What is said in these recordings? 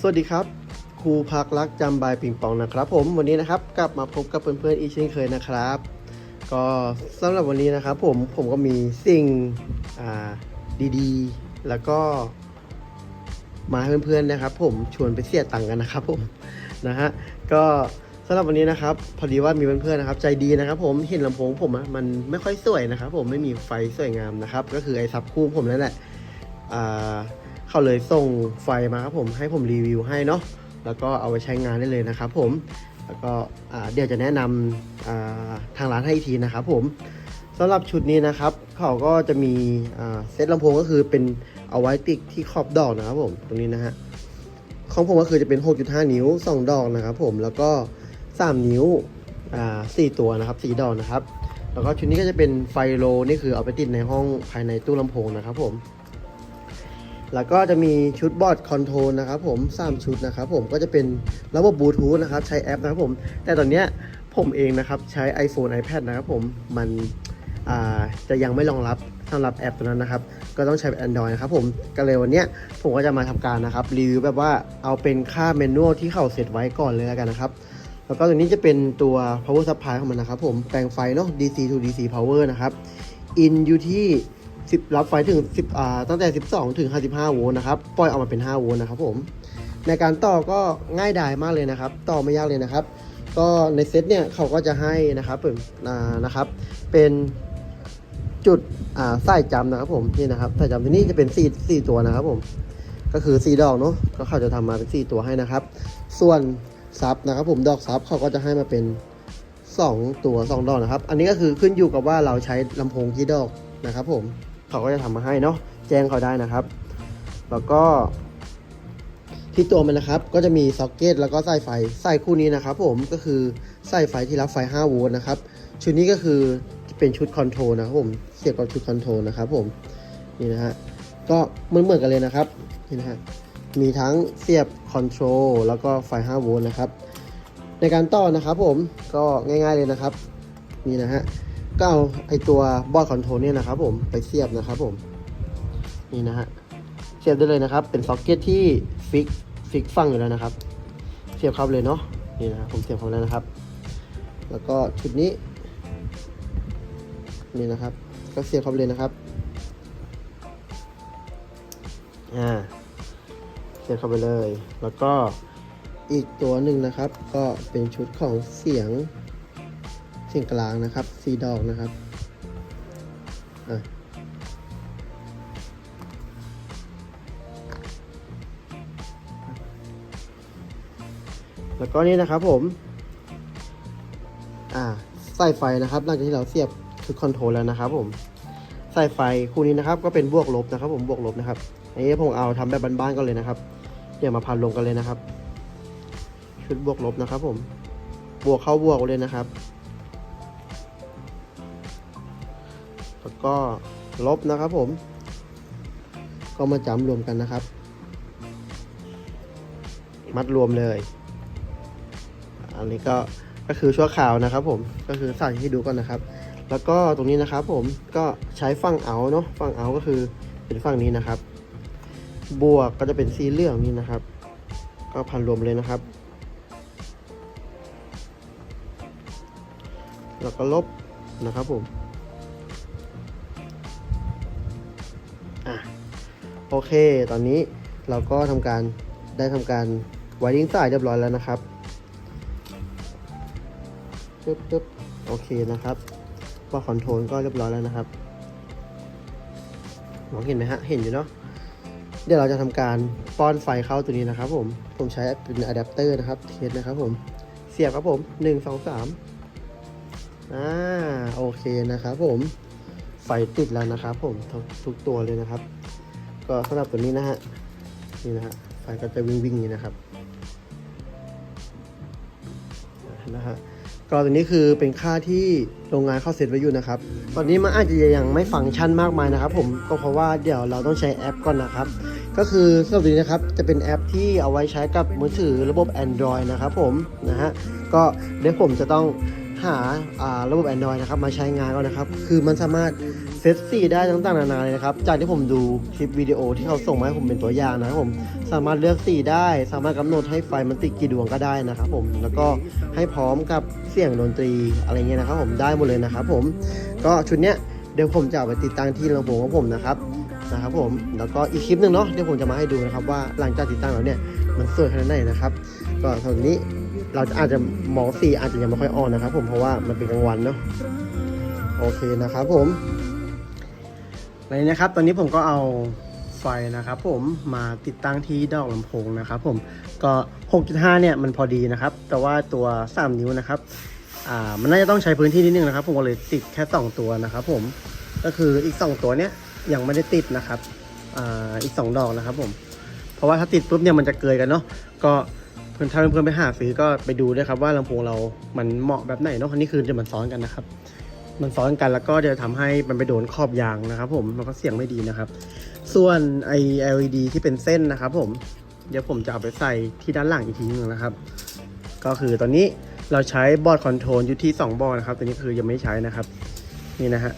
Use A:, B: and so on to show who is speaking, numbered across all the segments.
A: สวัสดีครับครูพักรักจำบายปิงปองนะครับ ผมวันนี้นะครับกลับมาพบกับเพื่อนๆอีกเช่นเคยนะครับ ก็สำหรับวันนี้นะครับ ผมผมก็มีสิ่งดีๆ แล้วก็มาให้เพื่อนๆนะครับ ผมชวนไปเสียตังค์กันนะครับ ผมนะฮะก็สำหรับวันนี้นะครับ พอดีว่ามีเพื่อนๆนะครับ ใจดีนะครับ ผมเห็นลำโพงผมอะมันไม่ค่อยสวยนะครับ ผมไม่มีไฟสวยงามนะครับ ก็คือไอ้ซับคู่ผมนั่นแหละอ่า เขาเลยส่งไฟมาครับผมให้ผมรีวิวให้เนาะแล้วก็เอาไปใช้งานได้เลยนะครับผมแล้วก็เดี๋ยวจะแนะนำทางร้านให้อีกทีนะครับผมสำหรับชุดนี้นะครับ เขาก็จะมีเซตลำโพงก็คือเป็นเอาไว้ติดที่ขอบดอกนะครับผมตรงนี้นะฮะของผมก็คือจะเป็น 6.5 นิ้ว 2 ดอกนะครับผมแล้วก็ 3 นิ้วอ่า4ตัวนะครับ4ดอกนะครับ แล้วก็ชุดนี้ก็จะเป็นไฟโลนี่คือเอาไปติดในห้องภายในตู้ลำโพงนะครับผม แล้วก็จะมีชุดบอร์ดคอนโทรลนะครับผม3ชุดนะครับผมก็จะเป็นระบบบลูทูธนะครับใช้แอปนะครับผม แต่ตอนเนี้ยผมเองนะครับใช้ iPhone iPad นะครับผมมันจะยังไม่รองรับสำหรับแอปตัวนั้นนะครับ ก็ต้องใช้ Android นะครับผมก็เลยวันนี้ผมก็จะมาทำการนะครับรีวิวแบบว่าเอาเป็นค่าเมนูที่เขาเซตไว้ก่อนเลยแล้วกันนะครับ แล้วก็ตัวนี้จะเป็นตัว power supply ของมันนะครับผมแปลงไฟเนาะ DC to DC power นะครับ in อยู่ที่ 10 รับไฟถึง 10อ่าตั้งแต่ 12 ถึง 55 โวลต์นะครับ ปล่อยออกมาเป็น 5 โวลต์นะครับผม ในการต่อก็ง่ายดายมากเลยนะครับ ต่อไม่ยากเลยนะครับ ก็ในเซตเนี่ยเขาก็จะให้นะครับเป็นอ่านะครับ เป็นจุดอ่าสายจำนะครับผมนี่นะครับสายจำที่นี่จะเป็น4 4ตัวนะครับผม ก็คือ 4 ดอกเนาะ ก็เขาจะทำมาเป็น 4 ตัวให้นะครับ ส่วนซับนะครับผม ดอกซับเขาก็จะให้มาเป็น2 ตัว 2 ดอกนะครับ อันนี้ก็คือขึ้นอยู่กับว่าเราใช้ลำโพงกี่ดอกนะครับผม เขาก็จะทำมาให้เนาะแจ้งเขาได้นะครับ แล้วก็ ที่ตัวมันนะครับ ก็จะมีซ็อกเก็ตแล้วก็สายไฟสายคู่นี้นะครับ ผมก็คือสายไฟที่รับไฟ 5 โวลต์นะครับชุดนี้ก็คือเป็นชุดคอนโทรลนะครับผมเสียบกับชุดคอนโทรลนะครับผมนี่นะฮะก็เหมือนเหมือนกันเลยนะครับนี่นะฮะมีทั้งเสียบคอนโทรลแล้วก็ไฟ 5 โวลต์นะครับ ในการต่อนะครับผมก็ง่ายๆเลยนะครับ นี่นะฮะ ก็เอาไอตัวบอร์ดคอนโทรลเนี่ยนะครับผมไปเสียบนะครับผม นี่นะฮะ เสียบได้เลยนะครับ เป็นซ็อกเก็ตที่ฟิกฟิกฟังอยู่แล้วนะครับ เสียบเข้าไปเลยเนาะ นี่นะผมเสียบเข้าไปแล้วนะครับ แล้วก็ชุดนี้ นี่นะครับ ก็เสียบเข้าไปเลยนะครับ อ่า เสียบเข้าไปเลย แล้วก็อีกตัวหนึ่งนะครับ ก็เป็นชุดของเสียง เสียงกลางนะครับสีดอกนะครับแล้วก็นี่นะครับผม อ่าสายไฟนะครับ หลังจากที่เราเสียบชุดคอนโทรลแล้วนะครับ ผมสายไฟคู่นี้นะครับ ก็เป็นบวกลบนะครับ ผมบวกลบนะครับอันนี้ผมเอาทำแบบบ้านๆกันเลยนะครับเดี๋ยวมาพันลงกันเลยนะครับ ชุดบวกลบนะครับ ผม บวกเข้าบวกเลยนะครับ ก็ลบนะครับผม ก็มาจำรวมกันนะครับ มัดรวมเลย อันนี้ก็ก็คือชั่วข่าวนะครับ ผมก็คือใส่ให้ดูก่อนนะครับ แล้วก็ตรงนี้นะครับ ผมก็ใช้ฝั่งเอาเนาะฝั่งเอาก็คือเป็นฝั่งนี้นะครับ บวกก็จะเป็นสีเหลืองนี่นะครับ ก็พันรวมเลยนะครับแล้วก็ลบนะครับผม โอเค ตอนนี้เราก็ทำการได้ทำการไวริงสายเรียบร้อยแล้วนะครับปึ๊บปึ๊บโอเคนะครับว่าคอนโทรลก็เรียบร้อยแล้วนะครับมองเห็นไหมฮะ เห็นอยู่เนาะ เดี๋ยวเราจะทำการป้อนไฟเข้าตัวนี้นะครับผม ผมใช้เป็นอะแดปเตอร์นะครับ เทสนะครับผม เสียบครับผมหนึ่งสองสามอ่า โอเคนะครับผม ไฟติดแล้วนะครับผม ทุกตัวเลยนะครับ ก็สำหรับตัวนี้นะฮะนี่นะฮะไฟก็จะวิ่งวิ่งอย่างนี้นะครับนะฮะก็ตัวนี้คือเป็นค่าที่โรงงานเข้าเซตไว้อยู่นะครับ ตอนนี้มันอาจจะยังไม่ฟังก์ชันมากมายนะครับ ผมก็เพราะว่าเดี๋ยวเราต้องใช้แอปก่อนนะครับ ก็คือสำหรับตัวนี้นะครับจะเป็นแอปที่เอาไว้ใช้กับมือถือระบบ Android นะครับผมนะฮะก็เดี๋ยวผมจะต้องหาอ่าระบบ Android นะครับมาใช้งานก่อนนะครับ คือมันสามารถ เซตสีได้ต่างๆนานาเลยนะครับ จากที่ผมดูคลิปวิดีโอที่เขาส่งมาให้ผมเป็นตัวอย่างนะครับผมสามารถเลือกสีได้ สามารถกำหนดให้ไฟมันติดกี่ดวงก็ได้นะครับผมแล้วก็ให้พร้อมกับเสียงดนตรีอะไรเงี้ยนะครับผมได้หมดเลยนะครับผมก็ชุดเนี้ยเดี๋ยวผมจะเอาไปติดตั้งที่ลำโพงของผมนะครับนะครับผมแล้วก็อีกคลิปหนึ่งเนาะเดี๋ยวผมจะมาให้ดูนะครับว่าหลังจากติดตั้งแล้วเนี่ยมันสวยขนาดไหนนะครับ ก็ตอนนี้เราอาจจะมองสีอาจจะยังไม่ค่อยออนนะครับ ผมเพราะว่ามันเป็นกลางวันเนาะโอเคนะครับผม ในนี้นะครับตอนนี้ผมก็เอาไฟนะครับผมมาติดตั้งที่ดอกลำโพงนะครับผมก็ 6.5 เนี่ยมันพอดีนะครับ แต่ว่าตัว 3 นิ้วนะครับอ่ามันน่าจะต้องใช้พื้นที่นิดนึงนะครับ ผมก็เลยติดแค่ 2 ตัวนะครับผมก็คืออีก 2 ตัวเนี้ยยังไม่ได้ติดนะครับอ่าอีก 2 ดอกนะครับผมเพราะว่าถ้าติดปุ๊บเนี่ยมันจะเกยกันเนาะก็เพื่อนถ้าเพื่อนๆไปหาซื้อก็ไปดูด้วยครับว่าลำโพงเรามันเหมาะแบบไหนเนาะอันนี้คือจะมันซ้อนกันนะครับ มันซ้อนกันแล้วก็จะทำให้มันไปโดนขอบยางนะครับ ผมแล้วก็เสียงไม่ดีนะครับ ส่วนไอ LED ที่เป็นเส้นนะครับ ผมเดี๋ยวผมจะเอาไปใส่ที่ด้านหลังอีกทีนึงนะครับ ก็คือตอนนี้เราใช้บอร์ดคอนโทรลอยู่ที่ 2 บอร์ดนะครับ ตัวนี้คือยังไม่ใช้นะครับ นี่นะฮะ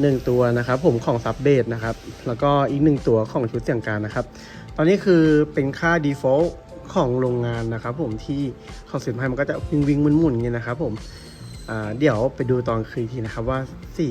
A: หนึ่งตัวนะครับผมของซับเบสนะครับ แล้วก็อีกหนึ่งตัวของชุดเสียงการนะครับ ตอนนี้คือเป็นค่า default ของโรงงานนะครับ ผมที่ของสินค้ามันก็จะวิ่งวิ่งหมุนๆอย่างเงี้ยนะครับ ผม เดี๋ยวไปดูตอนคืนทีนะครับว่าสี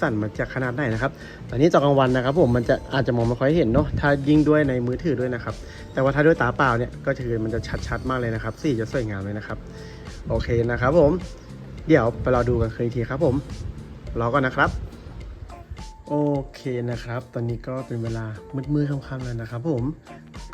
A: สั่นมันจะขนาดไหนนะครับ ตอนนี้จอกลางวันนะครับผมมันจะอาจจะมองไม่ค่อยเห็นเนาะถ้ายิ่งด้วยในมือถือด้วยนะครับ แต่ว่าถ้าด้วยตาเปล่าเนี่ยก็คือมันจะชัดๆมากเลยนะครับ สีจะสวยงามเลยนะครับ โอเคนะครับผมเดี๋ยวไปรอดูกันคืนทีครับผมรอก่อนนะครับ โอเคนะครับ ตอนนี้ก็เป็นเวลามืดๆค่ำๆแล้วนะครับ ผม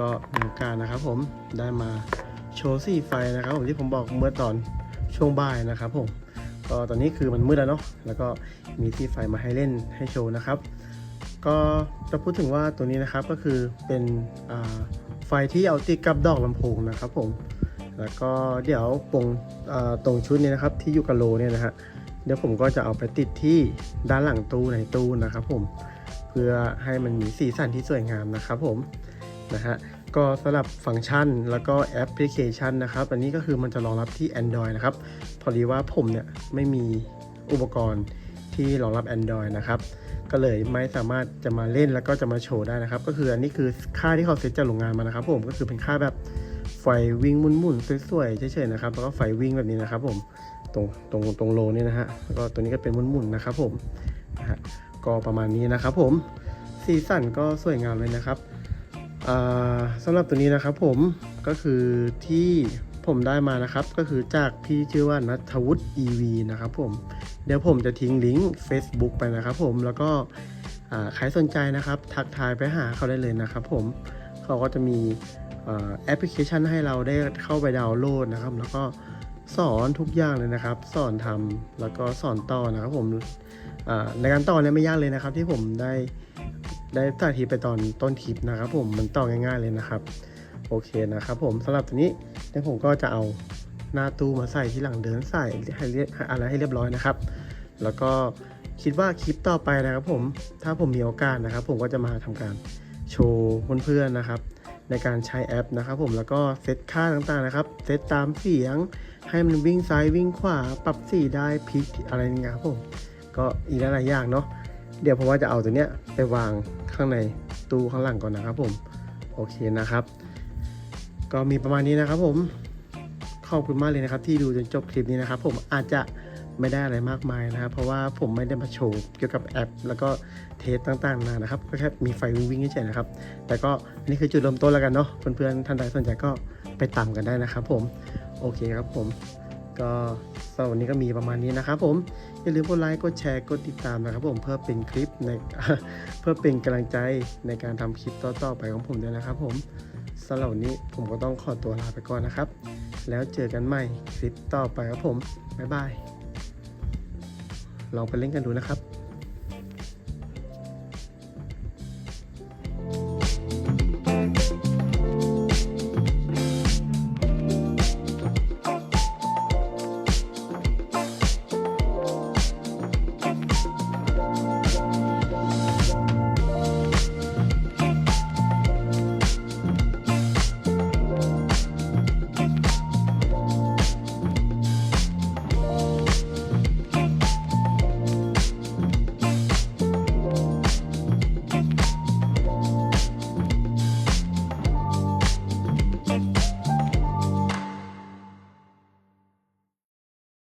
A: ก็มีโอกาสนะครับ ผมได้มาโชว์สีไฟนะครับ ผมที่ผมบอกเมื่อตอนช่วงบ่ายนะครับผม ก็ตอนนี้คือมันมืดแล้วเนาะแล้วก็มีที่ไฟมาให้เล่นให้โชว์นะครับ ก็จะพูดถึงว่าตัวนี้นะครับก็คือเป็นไฟที่เอาติดกับดอกลำโพงนะครับผมแล้วก็เดี๋ยวปงตรงชุดนี้นะครับที่อยู่กับโลเนี่ยนะฮะเดี๋ยวผมก็จะเอาไปติดที่ด้านหลังตู้ในตู้นะครับผมเพื่อให้มันมีสีสันที่สวยงามนะครับผมนะฮะ ก็สำหรับฟังก์ชันแล้วก็แอปพลิเคชันนะครับ อันนี้ก็คือมันจะรองรับที่ Android นะครับ พอดีว่าผมเนี่ยไม่มีอุปกรณ์ที่รองรับ Android นะครับ ก็เลยไม่สามารถจะมาเล่นแล้วก็จะมาโชว์ได้นะครับ ก็คืออันนี้คือค่าที่เขาเซตจากโรงงานมานะครับ ผมก็คือเป็นค่าแบบไฟวิ่งมุนๆสวยๆเฉยๆนะครับ แล้วก็ไฟวิ่งแบบนี้นะครับ ผมตรงตรงตรงโลนี่นะฮะแล้วก็ตัวนี้ก็เป็นมุนๆนะครับ ผมนะฮะก็ประมาณนี้นะครับ ผมสีสันก็สวยงามเลยนะครับ สำหรับตัวนี้นะครับผมก็คือที่ผมได้มานะครับ ก็คือจากพี่ชื่อว่านัทวุฒิ EV นะครับผมเดี๋ยวผมจะทิ้งลิงก์ Facebook ไปนะครับผมแล้วก็ใครสนใจนะครับทักทายไปหาเขาได้เลยนะครับผมเขาก็จะมีแอปพลิเคชันให้เราได้เข้าไปดาวน์โหลดนะครับ แล้วก็สอนทุกอย่างเลยนะครับ สอนทำแล้วก็สอนต่อนะครับผมในการต่อเนี่ยไม่ยากเลยนะครับ ที่ผมได้ ได้สาธิตไปตอนต้นคลิปนะครับผมมันต่อง่ายๆเลยนะครับ โอเคนะครับผมสำหรับตัวนี้เดี๋ยวผมก็จะเอาหน้าตู้มาใส่ที่หลังเดินใส่ให้เรียบอะไรให้เรียบร้อยนะครับ แล้วก็คิดว่าคลิปต่อไปนะครับผมถ้าผมมีโอกาสนะครับ ผมก็จะมาทำการโชว์เพื่อนๆนะครับ ในการใช้แอปนะครับ ผมแล้วก็เซตค่าต่างๆนะครับเซตตามเสียง ให้มันวิ่งซ้ายวิ่งขวาปรับสีได้พลิกอะไรอย่ครับผมก็อีกหลายๆอย่างเนาะ เดี๋ยวผมว่าจะเอาตัวเนี้ยไปวางข้างในตู้ข้างหลังก่อนนะครับผมโอเคนะครับ ก็มีประมาณนี้นะครับผมขอบคุณมากเลยนะครับ ที่ดูจนจบคลิปนี้นะครับ ผมอาจจะไม่ได้อะไรมากมายนะครับ เพราะว่าผมไม่ได้มาโชว์เกี่ยวกับแอป แล้วก็เทสต่างๆนานะครับก็แค่มีไฟวิ่งๆเฉยๆนะครับ แต่ก็อันนี่คือจุดเริ่มต้นแล้วกันเนาะเพื่อนๆท่านใดสนใจก็ไปตามกันได้นะครับ ผมโอเคครับผม ก็สำหรับวันนี้ก็มีประมาณนี้นะครับผม อย่าลืมกดไลค์กดแชร์กดติดตามนะครับผมเพื่อเป็นคลิปในเพื่อเป็นกำลังใจในการทำคลิปต่อๆไปของผมด้วยนะครับผมสำหรับวันนี้ผมก็ต้องขอตัวลาไปก่อนนะครับ แล้วเจอกันใหม่คลิปต่อไปครับผมบ๊ายบายลองไปเล่นกันดูนะครับ